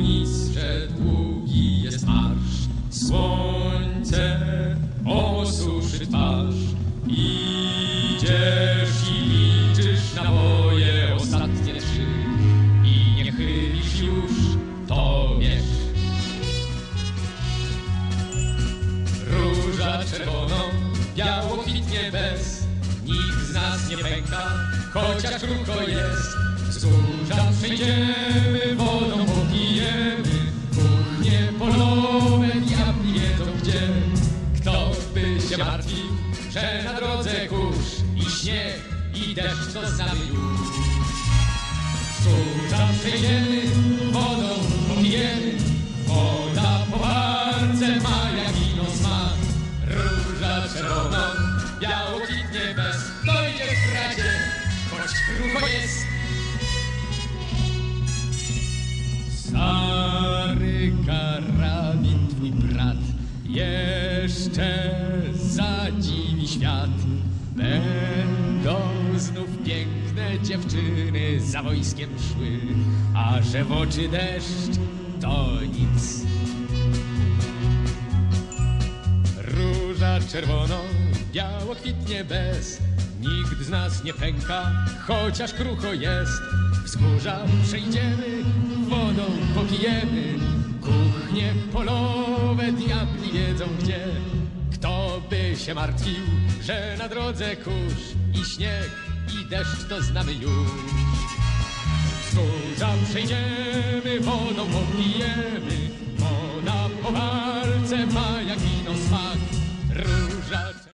nic, że długi jest marsz. Słońce osuszy twarz. Idziesz i liczysz naboje ostatnie trzy i nie chylisz już, to wiesz. Róża czerwoną, biało kwitnie bez, nikt z nas nie pęka, chociaż krucho jest. Wzgórza przyjdziemy się martwił, że na drodze kurz I śnieg, i deszcz to znamy już Wzgórza przejdziemy, wodą popijemy Woda po warce ma jak wino smak. Róża czerwoną, biało kwitnie bez Dojdziesz bracie, choć krucho jest. Stary karabin twój brat Jeszcze świat. Będą znów piękne dziewczyny za wojskiem szły A że w oczy deszcz to nic. Róża czerwoną, biało kwitnie bez. Nikt z nas nie pęka, chociaż krucho jest. Wzgórza przejdziemy, wodą popijemy. Kuchnie polowe, diabli wiedzą gdzie. Kto się martwił, że na drodze kurz i śnieg i deszcz to znamy już. Wzgórza przejdziemy, wodą popijemy, ona po walce ma jak ino smak. Róża